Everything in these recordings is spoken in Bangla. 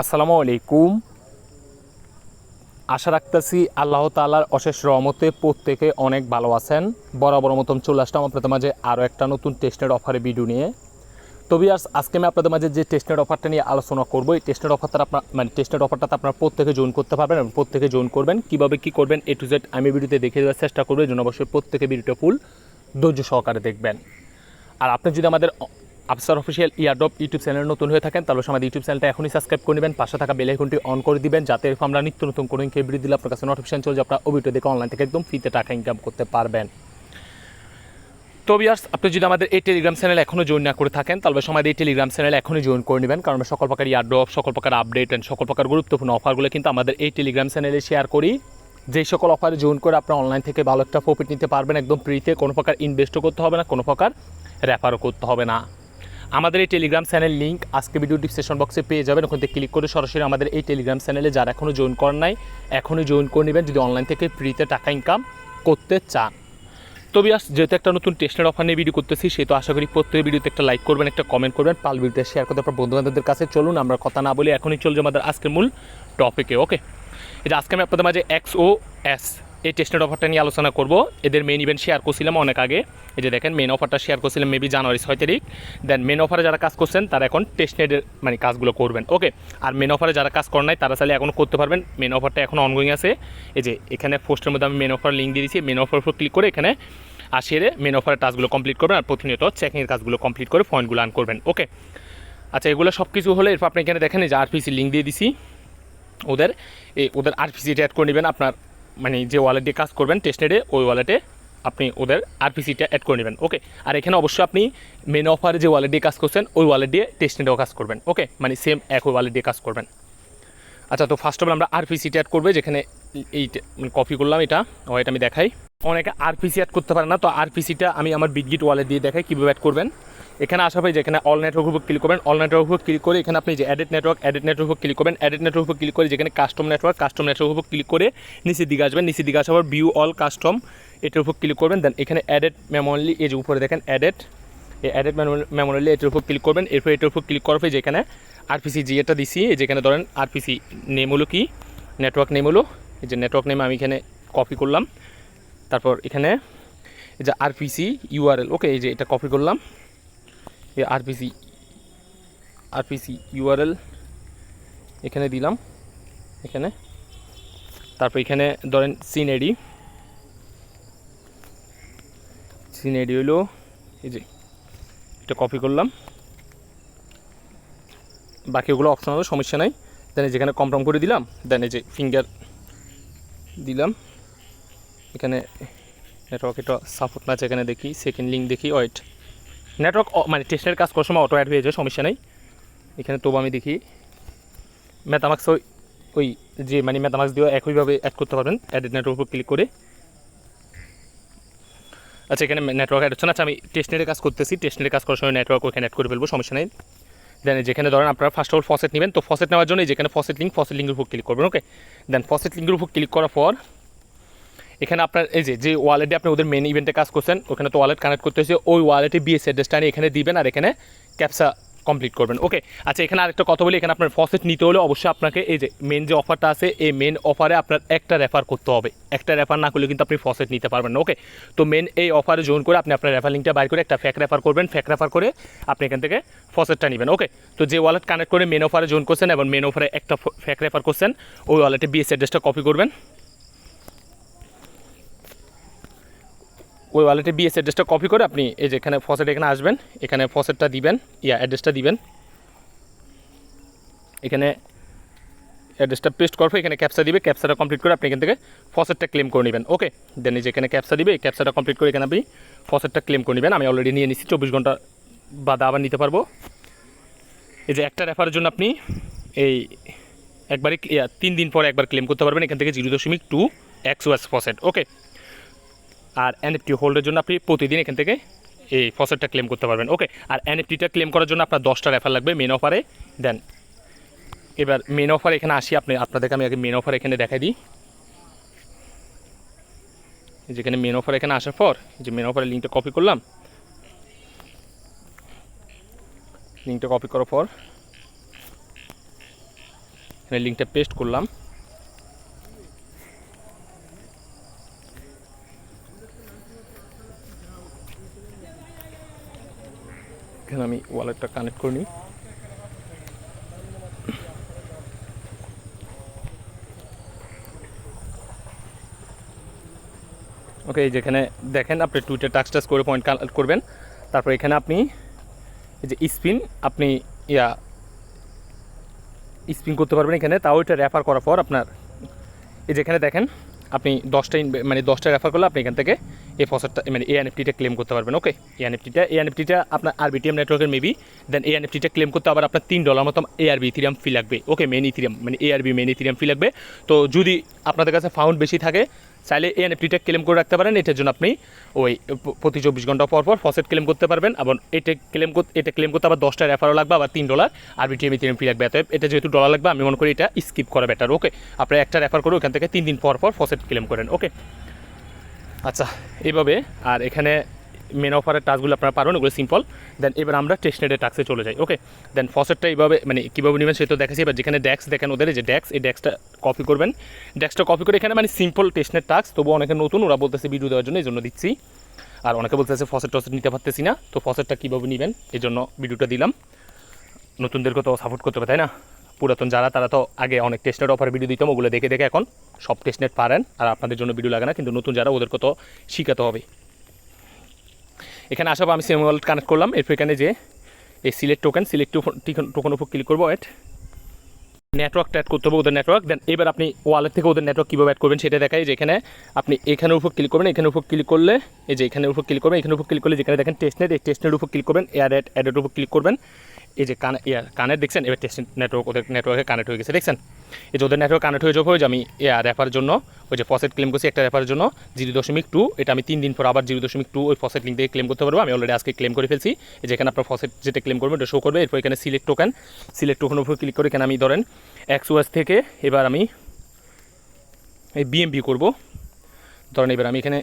আসসালামু আলাইকুম। আশা রাখতেছি আল্লাহ তালার অশেষ রহমতে প্রত্যেকে অনেক ভালো আছেন। বরাবর মতন চলে আসলাম আপনাদের মাঝে আরও একটা নতুন টেস্টের অফারে ভিডিও নিয়ে। তবে আর আজকে আমি আপনাদের মাঝে যে টেস্টের অফারটা নিয়ে আলোচনা করব, এই টেস্টের অফারটা আপনার মানে টেস্টের অফারটাতে আপনারা প্রত্যেকে জয়েন করতে পারবেন এবং প্রত্যেকে জয়েন করবেন। কীভাবে কী করবেন এ টু জেড আমি ভিডিওতে দেখে দেওয়ার চেষ্টা করব, এই জন্য অবশ্যই প্রত্যেকে ভিডিওটা ফুল ধৈর্য সহকারে দেখবেন। আর আপনি যদি আমাদের Afsar official airdrop YouTube channel নতুন হয়ে থাকেন, তাহলে আমাদের ইউটিউব চ্যানেলটা এখনই সাবস্ক্রাইব করে নেবেন। পাশে থাকা বেল অন করে দিবেন, যাতে এরকম আমরা নিত্য নতুন কোনো ভিডিও দিলে আপনার কাছে নোটিফিকেশন চলে আপনার ভিডিও দেখে অনলাইন থেকে একদম ফ্রিতে টাকা ইনকাম করতে পারবেন। তো বিয়ার্স আপনি যদি আমাদের এই টেলিগ্রাম চ্যানেল এখনও জয়েন না করে থাকেন, তাহলে আমাদের এই টেলিগ্রাম চ্যানেল এখনই জয়েন করে নেবেন, কারণ আমরা সকল প্রকার ইয়ারড্রপ সকল প্রকার আপডেট অ্যান্ড সকল প্রকার গুরুত্বপূর্ণ অফারগুলো কিন্তু আমাদের এই টেলিগ্রাম চ্যানেলে শেয়ার করি। যেই সকল অফারে জয়েন করে আপনারা অনলাইন থেকে ভালো একটা প্রফিট নিতে পারবেন, একদম ফ্রিতে কোনো প্রকার ইনভেস্টও করতে হবে না, কোনো প্রকার রেফারও করতে হবে না। আমাদের এই টেলিগ্রাম চ্যানেল লিঙ্ক আজকে ভিডিও ডিসক্রিপশন বক্সে পেয়ে যাবেন। ওখান থেকে ক্লিক করে সরাসরি আমাদের এই টেলিগ্রাম চ্যানেলে যারা এখনও জয়েন করেন নাই, এখনই জয়েন করে নেবেন যদি অনলাইন থেকে ফ্রিতে টাকা ইনকাম করতে চান। তবে আস যেহেতু একটা নতুন টেস্টের অফার নিয়ে ভিডিও করতেছি সেই তো আশা করি প্রত্যেক ভিডিওতে একটা লাইক করবেন, একটা কমেন্ট করবেন, পাল ভিডিওটা শেয়ার করতে আপনার বন্ধু বান্ধবদের কাছে। চলুন, আমরা কথা না বলি এখনই চলছে আমাদের আজকের মূল টপিকে ওকে এটা আজকে আমি আপনাদের মাঝে এক্স ও এস এই টেস্টের অফারটা নিয়ে আলোচনা করব। এদের মেন ইভেন্ট শেয়ার করছিলাম অনেক আগে। এই যে দেখেন মেন অফারটা শেয়ার করছিলাম মেবি জানুয়ারি ছয় তারিখ। দেন মেন অফারে যারা কাজ করছেন, তারা এখন টেস্টনেটের মানে কাজগুলো করবেন। ওকে আর মেন অফারে যারা কাজ করেন নাই, তারা চাইলে এখনও করতে পারবেন। মেন অফারটা এখন অনগোয়িং আছে। এই যে এখানে পোস্টের মধ্যে আমি মেন অফার লিঙ্ক দিয়ে দিয়েছি। মেন অফার উপর ক্লিক করে এখানে আসিয়ে মেন অফারের টাস্কগুলো কমপ্লিট করবেন। আর প্রতিনিয়ত চেকিংয়ের কাজগুলো কমপ্লিট করে পয়েন্টগুলো আন করবেন। ওকে আচ্ছা এগুলো সব কিছু হলে এরপর আপনি এখানে দেখেন যে আরপিসি লিঙ্ক দিয়ে দিছি। ওদের ওদের আরপিসিটা অ্যাড করে নেবেন। আপনার মানে যে ওয়ালেট দিয়ে কাজ করবেন টেস্টেডে ওই ওয়ালেটে আপনি ওদের আরপিসিটা অ্যাড করে নেবেন ওকে আর এখানে অবশ্যই আপনি মেন অফারে যে ওয়ালেট দিয়ে কাজ করছেন, ওই ওয়ালেট দিয়ে টেস্টনেটেও কাজ করবেন ওকে মানে সেম এক ওই ওয়ালেট দিয়ে কাজ করবেন। আচ্ছা তো ফার্স্ট অফ অল আমরা আরপিসিটা অ্যাড করবে, যেখানে এই মানে কপি করলাম এটা ও এটা আমি দেখাই। অনেকে আরপিসি অ্যাড করতে পারে না, তো আরপিসিটা আমি আমার বিটগিট ওয়ালেট দিয়ে দেখাই কীভাবে অ্যাড করবেন। এখানে আসা পাই যেখানে অল নেটওয়ার্ক উপর ক্লিক করবেন অল নেটওয়ার্ক উপর ক্লিক করে এখানে আপনি যে অ্যাডেড নেটওয়ার্ক অ্যাডেড নেটওয়ার্ক উপর ক্লিক করবেন অ্যাডেড নেটওয়ার্ক উপর ক্লিক করে যেখানে কাস্টম নেটওয়ার্ক কাস্টম নেটওয়ার্ক উপর ক্লিক করে নিচের দিকে আসবেন, নিচের দিকে আসার ভিউ অল কাস্টম এটার উপর ক্লিক করবেন দেন এখানে অ্যাডেড মেমোরি এই যে উপরে দেখেন অ্যাডেড এই অ্যাডেড মেমোরি এটার উপর ক্লিক করবেন, এরপর এটার উপর ক্লিক করার পর যেখানে আরপিসি জি এটা দিছি যেখানে ধরেন আরপিসি নেম হলো কি? নেটওয়ার্ক নেম হলো, এই যে নেটওয়ার্ক নেম আমি এখানে কপি করলাম। তারপর এখানে এই যে আরপিসি ইউআরএল ওকে এই যে এটা কপি করলাম। এই আরপিসি আরপিসি ইউআরএল এখানে দিলাম, এখানে। তারপর এখানে ধরেন সিন এডি সিন এডি হলো এই যে এটা কপি করলাম। বাকি ওগুলো অপশন হবে সমস্যা নাই। দেন যেখানে কমপ্রম করে দিলাম দেন এই যে ফিঙ্গার দিলাম। এখানে নেটওয়ার্ক এটা সাপোর্ট না আছে এখানে দেখি সেকেন্ড লিঙ্ক দেখি ওয়েট নেটওয়ার্ক মানে টেস্টের কাজ করার সময় অটো অ্যাড হয়ে যায়, সমস্যা নেই। এখানে তবু আমি দেখি মেথামাক্স ওই ওই যে মানে মেথামাক্স দিয়েও একইভাবে অ্যাড করতে পারবেন অ্যাডেড নেটওয়ার্ক উপর ক্লিক করে। আচ্ছা এখানে নেটওয়ার্ক অ্যাড হচ্ছে না আচ্ছা আমি টেস্টনেটের কাজ করতেছি টেস্টনেটের কাজ করার সময় নেটওয়ার্ক ওখানে অ্যাড করে ফেলব, সমস্যা নেই। দেন যেখানে ধরেন আপনারা ফার্স্ট অফ অল ফসেট নেবেন, তো ফসেট নেওয়ার জন্য যেখানে ফসেট লিঙ্ক ফসেট লিঙ্কের উপর ক্লিক করবেন ওকে দেন ফসেট লিঙ্কের উপর ক্লিক করার পর এখানে আপনার, এই যে যে ওয়ালেটে আপনি ওদের মেন ইভেন্টে কাজ করছেন, ওখানে তো ওয়ালেট কানেক্ট করতে হয়েছে, ওই ওয়ালেটে বিএস অ্যাড্রেসটা এখানে দিবেন আর এখানে ক্যাপসা কমপ্লিট করবেন। ওকে আচ্ছা এখানে আরেকটা কথা বলি, এখানে আপনার ফসেট নিতে হলে অবশ্যই আপনাকে এই যে মেন যে অফারটা আছে, এই মেন অফারে আপনার একটা রেফার করতে হবে। একটা রেফার না করলে কিন্তু আপনি ফসেট নিতে পারবেন না। ওকে তো মেন এই অফারে জয়েন করে আপনি আপনার রেফার লিঙ্কটা বাইর করে একটা ফ্যাক রেফার করবেন ফ্যাক রেফার করে আপনি এখান থেকে ফসেটটা নেবেন। ওকে তো যে ওয়ালেট কানেক্ট করে মেন অফারে জয়েন করছেন এবং মেন অফারে একটা ফ্যাক রেফার করছেন, ওই ওয়ালেটে বিএস অ্যাড্রেসটা কপি করবেন। ওই ওয়ালেটে বিএস অ্যাড্রেসটা কপি করে আপনি এই যে এখানে ফসেট এখানে আসবেন, এখানে ফসেটটা দিবেন, ইয়া অ্যাড্রেসটা দিবেন। এখানে অ্যাড্রেসটা পেস্ট করব এখানে ক্যাপসা দিবে ক্যাপসাটা কমপ্লিট করে আপনি এখান থেকে ফসেটটা ক্লেম করে নেবেন ওকে দেন এই যে এখানে ক্যাপসা দিবে, এই ক্যাপসাটা কমপ্লিট করে এখানে আপনি ফসেটটা ক্লেম করে নেবেন। আমি অলরেডি নিয়ে নিচ্ছি চব্বিশ ঘণ্টা বাদে আবার নিতে পারব। এই যে একটা রেফারের জন্য আপনি এই একবারই তিন দিন পরে একবার ক্লেম করতে পারবেন, এখান থেকে জিরো দশমিক টু এক্স ওয়াস ফসেট ওকে আর এনএফটি হোল্ডের জন্য আপনি প্রতিদিন এখান থেকে এই ফসেটটা ক্লেম করতে পারবেন। ওকে আর এনএফটিটা ক্লেম করার জন্য আপনার দশটা রেফার লাগবে মেন অফারে দেন এবার মেন অফার এখানে আসি আপনি, আপনাদেরকে আমি আগে মেন অফার এখানে দেখাই দিই। যেখানে মেন অফার এখানে আসার পর যে মেন অফারের লিঙ্কটা কপি করলাম। লিঙ্কটা কপি করার পর, এখানে লিঙ্কটা পেস্ট করলাম। এখানে আমি ওয়ালেটটা কানেক্ট করে নিই। ওকে এই যেখানে দেখেন, আপনি টুইটার টাচ টাচ করে পয়েন্ট কালেক্ট করবেন। তারপর এখানে আপনি এই যে স্পিন আপনি, ইয়া স্পিন করতে পারবেন এখানে। তাও এটা রেফার করার পর আপনার, এই যেখানে দেখেন আপনি দশটা মানে দশটা রেফার করলে আপনি এখান থেকে এই ফসরটা মানে এন এনএফটিটা ক্লেম করতে পারবেন ওকে এই এনএফটিটা আপনার আরবিটিএম নেটওয়ার্কের মেবি দেন এনএফটিটা ক্লেম করতে আবার আপনার তিন ডলার মতো বি ইথিরিয়াম ফি লাগবে ওকে মেন ইথিরিয়াম মানে এআরবি মেন ইথিরিয়াম ফি লাগবে। তো যদি আপনাদের কাছে ফাউন্ড বেশি থাকে চাইলে এনএফটিটা ক্লেম করে রাখতে পারেন, এটার জন্য আপনি ওই প্রতি চব্বিশ ঘণ্টা পর পর ফসেট ক্লেম করতে পারবেন এবং এটা ক্লেম করতে এটা ক্লেম করতে আবার দশটা রেফারও লাগবে, আবার তিন ডলার আর বিটিএম তিন ফি লাগবে। অতএব এটা যেহেতু ডলার লাগবে, আমি মনে করি এটা স্কিপ করা বেটার ওকে আপনারা একটা রেফার করে ওখান থেকে তিন দিন পর পর ফসেট ক্লেম করেন ওকে আচ্ছা এইভাবে, আর এখানে মেন অফারের টাস্কগুলো আপনারা পারবেন, ওগুলো সিম্পল দেন এবার আমরা টেস্টনেটের টাস্কে চলে যাই ওকে দেন ফসেটটা এইভাবে মানে কীভাবে নেবেন সে তো দেখাচ্ছি এবার যেখানে ডেক্স দেখেন ওদের যে ডেক্স এই ডেক্সটা কপি করবেন। ডেক্সটা কপি করে এখানে মানে সিম্পল টেস্টনেট টাস্ক তবু অনেকে নতুন, ওরা বলতেছে ভিডিও দেওয়ার জন্য, এই জন্য দিচ্ছি। আর অনেকে বলতেছে ফসেট টসেট নিতে পারতেছি না, তো ফসেটটা কীভাবে নেবেন, এই জন্য ভিডিওটা দিলাম। নতুনদেরকে তো সাপোর্ট করতে হবে, তাই না? পুরাতন যারা, তারা তো আগে অনেক টেস্টনেট অফার ভিডিও দিতাম, ওগুলো দেখে দেখে এখন সব টেস্টনেট পারেন, আর আপনাদের জন্য ভিডিও লাগে না, কিন্তু নতুন যারা, ওদেরকে তো শিখাতে হবে। এখানে আসার পর আমি সেম ওয়ালেট কানেক্ট করলাম। এরপর এখানে যে এই সিলেক্ট টোকেন সিলেক্ট টোকেন উপর ক্লিক করব এট নেটওয়ার্ক অ্যাড করতে হবে ওদের নেটওয়ার্ক দেন এবার আপনি ওয়ালেট থেকে ওদের নেটওয়ার্ক কীভাবে অ্যাড করবেন সেটা দেখাই। যে এখানে আপনি এখানের উপর ক্লিক করবেন, এখানের উপর ক্লিক করলে এই যে এখানের উপর ক্লিক করবেন, এখানের উপর ক্লিক করলে যেখানে দেখেন টেস্টনেট এই টেস্টনেট উপর ক্লিক করবেন এয়ার অ্যাড অ্যাডের উপর ক্লিক করবেন। এই যে কানে কানেক্ট দেখছেন? এবার টেস্ট নেটওয়ার্ক ওদের নেটওয়ার্কে কানেক্ট হয়ে গেছে, দেখছেন? এই যে ওদের নেটওয়ার্ক কানেক্ট হয়ে যাবে যে আমি এয়ার রেফার জন্য ওই যে ফসেট ক্লেম করছি একটা রেফারের জন্য জিরো দশমিক টু এটা আমি তিন দিন পর আবার জিরো দশমিক টু ওই ফসেট লিঙ্ক থেকে ক্লেম করতে পারব। আমি অলরেডি আজকে ক্লেম করে ফেলছি। এই যে এখানে আপনার ফসেট যেটা ক্লেম করবে এটা শো করবে। এরপর এখানে সিলেক্ট টোকেন সিলেক্ট টোকেন উপর ক্লিক করে এখানে আমি ধরেন এক্স ওয়াস থেকে এবার আমি এই বিএমপি করব। ধরেন এবার আমি এখানে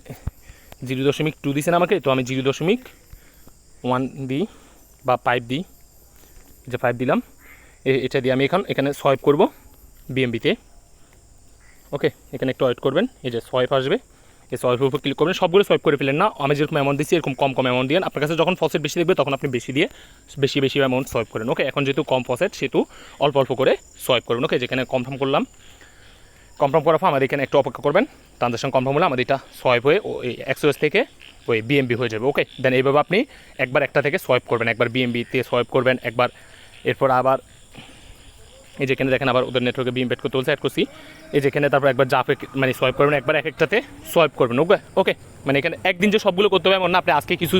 জিরো দশমিক টু দিয়েছেন আমাকে, তো আমি জিরো দশমিক ওয়ান দিই বা পাইপ দিই। যে পাইপ দিলাম। এটা দিয়ে আমি এখন এখানে সোয়াইপ করব বিএমবিতে ওকে এখানে একটু ওয়েট করবেন। এই যে সোয়াইপ আসবে। এই সোয়াইপের উপর ক্লিক করবেন। সবগুলো সোয়াইপ করে ফেলেন না। আমি যেরকম অ্যামাউন্ট দিচ্ছি এরকম কম কম অ্যামাউন্ট দিন আপনার কাছে যখন ফসেট বেশি দেখবে, তখন আপনি বেশি দিয়ে বেশি বেশি অ্যামাউন্ট সোয়াইপ করেন। ওকে এখন যেহেতু কম ফসেট সেহেতু অল্প অল্প করে সোয়াইপ করবেন। ওকে যেখানে কনফার্ম করলাম কনফার্ম করার পর আমাদের এখানে একটু অপেক্ষা করবেন। ট্রানজাকশন কনফার্ম হলে আমাদের এটা সোয়াইপ হয়ে ওই এক্সওএস থেকে ওই বিএমবি হয়ে যাবে। ওকে দেন এইভাবে আপনি একবার একটা থেকে সোয়াইপ করবেন। একবার বিএমবিতে সোয়াইপ করবেন, একবার এরপর আবার এই যেখানে দেখেন আবার ওদের নেটওয়ার্কে বিম পেড করতে বলছে অ্যাড করছি। এই যেখানে তারপর একবার জাপে মানে সোয়াইপ করবেন, একবার এক একটাতে সোয়াইপ করবেন ওকে ওকে মানে এখানে একদিন যে সবগুলো করতে হবে, এমন না, আপনি আজকে কিছু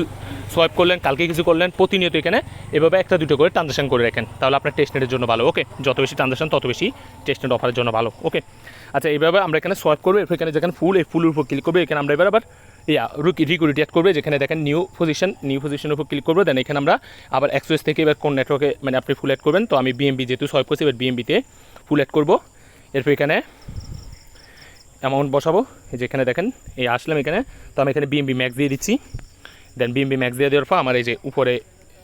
সোয়াইপ করলেন, কালকে কিছু করলেন, প্রতিনিয়ত এখানে এভাবে একটা, দুটো করে ট্রানজাকশন করে রাখেন। তাহলে আপনার টেস্টনেটের জন্য ভালো ওকে যত বেশি ট্রানজাকশন তত বেশি টেস্টনেট অফারের জন্য ভালো ওকে আচ্ছা এইভাবে আমরা এখানে সোয়াইপ করব এখানে যেখানে ফুল এই ফুলের উপর ক্লিক করবে, এখানে আমরা এবার আবার ইয়া রুকি রিকুইডিটি করবে, যেখানে দেখেন নিউ পজিশন নিউ পজিশনের উপর ক্লিক করব দেন এখানে আমরা আবার এক্সপ্রেস থেকে এবার কোন নেটওয়ার্কে মানে আপনি ফুল অ্যাড করবেন, তো আমি বিএমবি যেহেতু সোয়াইপ করছি, এবার বিএমবিতে ফুল অ্যাড করব। এরপর এখানে অ্যামাউন্ট বসাবো যেখানে দেখেন এই আসলাম এখানে, তো আমি এখানে বিএমবি ম্যাক্স দিয়ে দিচ্ছি। দেন বিএমবি ম্যাক্স দিয়ে দেওয়ার পর আমার এই যে উপরে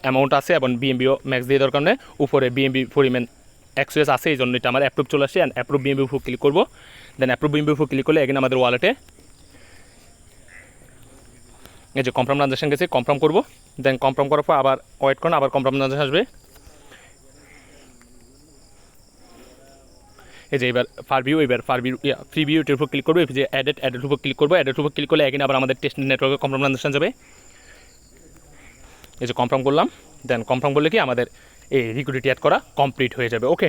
অ্যামাউন্ট আছে, এবং বিএমবিও ম্যাক্স দিয়ে দেওয়ার কারণে উপরে বিএমবি পরিমাণ এক্সএস আছে, এই জন্য এটা আমার অ্যাপ্রুভ চলে আসছে অ্যান্ড অ্যাপ্রুভ বিএমবি উপর ক্লিক করব। দেন অ্যাপ্রুভ বিএমবি উপর ক্লিক করলে এখানে আমাদের ওয়ালেটে এই যে কনফার্ম ট্রানজাকশন গেছে কনফার্ম করব। দেন কনফার্ম করার পর আবার ওয়েট করুন আবার কনফার্ম ট্রানজাকশন আসবে। এই যে এবার ফার ভিউ এবার ফার ভিউ ফ্রি ভিউ এটার উপর ক্লিক করব যে অ্যাডেড অ্যাডের উপর ক্লিক করব অ্যাডের উপর ক্লিক করলে এখানে আবার আমাদের টেস্ট নেটওয়ার্কে কনফার্ম ট্রানজাকশন যাবে। এই যে কনফার্ম করলাম দেন কনফার্ম করলে কি আমাদের এই রিকুইডিটি অ্যাড করা কমপ্লিট হয়ে যাবে ওকে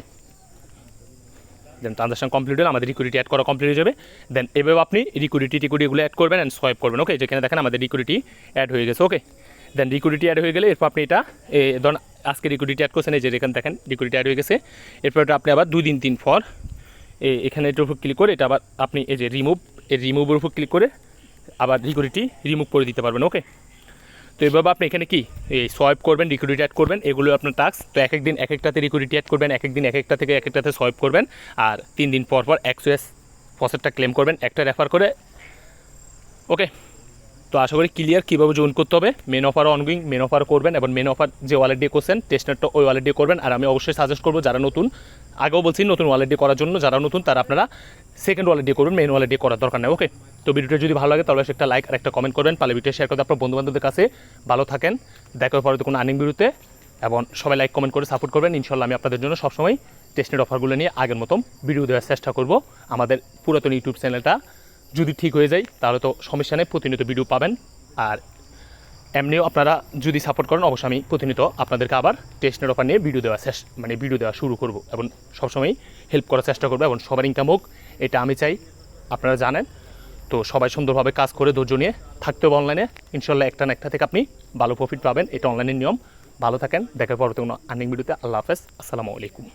দেন ট্রানজাকশন কমপ্লিট হলে আমাদের রিকুইডিটি অ্যাড করা কমপ্লিট হয়ে যাবে। দেন এভাবে আপনি রিকুইডিটি টিকুইডিগুলো অ্যাড করবেন অ্যান্ড সোয়াইপ করবেন ওকে যেখানে দেখেন আমাদের রিকুইডিটি অ্যাড হয়ে গেছে ওকে দেন রিকুইডিটি অ্যাড হয়ে গেলে এরপর আপনি এটা ধরুন আজকে রিকুইডিটি অ্যাড করছেন, এই যে এখানে দেখেন রিকুইডিটি অ্যাড হয়ে গেছে, এরপর এটা আপনি আবার দুই দিন, তিন এ- এখানে এটার উপর ক্লিক করে এটা আবার আপনি এই যে রিমুভ এই রিমুভের উপর ক্লিক করে আবার রিকুইডিটি রিমুভ করে দিতে পারবেন ওকে তো এভাবে আপনি এখানে কি? এই সোয়াইপ করবেন রিকুইডিটি অ্যাড করবেন, এগুলো আপনার টাস্ক তো এক একদিন, এক একটাতে রিকুইডিটি অ্যাড করবেন, এক একদিন, এক একটা থেকে এক একটাতে সোয়াইপ করবেন, আর তিন দিন পর পর একশো এক্সওএস ফসেটটা ক্লেম করবেন, একটা রেফার করে। ওকে তো আশা করি ক্লিয়ার কীভাবে জয়েন করতে হবে। Main offer ongoing main offer করবেন, এবং মেন অফার যে ওয়ালেট দিয়ে করছেন টেস্টনেটটা ওই ওয়ালেট দিয়ে করবেন। আর আমি অবশ্যই সাজেস্ট করব, যারা নতুন, আগেও বলছি নতুন ওয়ালেট দিয়ে করার জন্য, যারা নতুন, তারা আপনারা সেকেন্ড ওয়ালেট দিয়ে করুন মেন ওয়ালেট দিয়ে করার দরকার নেই ওকে তো ভিডিওটা যদি ভালো লাগে, তাহলে একটা লাইক আর একটা কমেন্ট করবেন। পালে ভিডিও শেয়ার করে আপনার বন্ধু বান্ধবদের কাছে। ভালো থাকেন দেখার পরে তো কোনো আর্নিং ভিডিওতে এবং সবাই লাইক কমেন্ট করে সাপোর্ট করবেন। ইনশাল্লাহ আমি আপনাদের জন্য সবসময় টেস্টেড অফারগুলো নিয়ে আগের মতন ভিডিও দেওয়ার চেষ্টা করব। আমাদের পুরাতন ইউটিউব চ্যানেলটা যদি ঠিক হয়ে যায়, তাহলে তো সমস্যা নেই, প্রতিনিয়ত ভিডিও পাবেন। আর এমনিও আপনারা যদি সাপোর্ট করেন, অবশ্যই আমি প্রতিনিয়ত আপনাদেরকে আবার টেস্টের অফার নিয়ে ভিডিও দেওয়া শেষ মানে ভিডিও দেওয়া শুরু করব। এবং সবসময় হেল্প করার চেষ্টা করব। এবং সবার ইনকাম হোক, এটা আমি চাই। আপনারা জানেন তো সবাই সুন্দরভাবে কাজ করে ধৈর্য নিয়ে থাকতে হবে অনলাইনে ইনশাল্লাহ একটা না একটা থেকে আপনি ভালো প্রফিট পাবেন। এটা অনলাইনের নিয়ম। ভালো থাকেন। দেখার পরবর্তী কোনো আর্নিং ভিডিওতে আল্লাহ হাফেজ। আসসালামু আলাইকুম।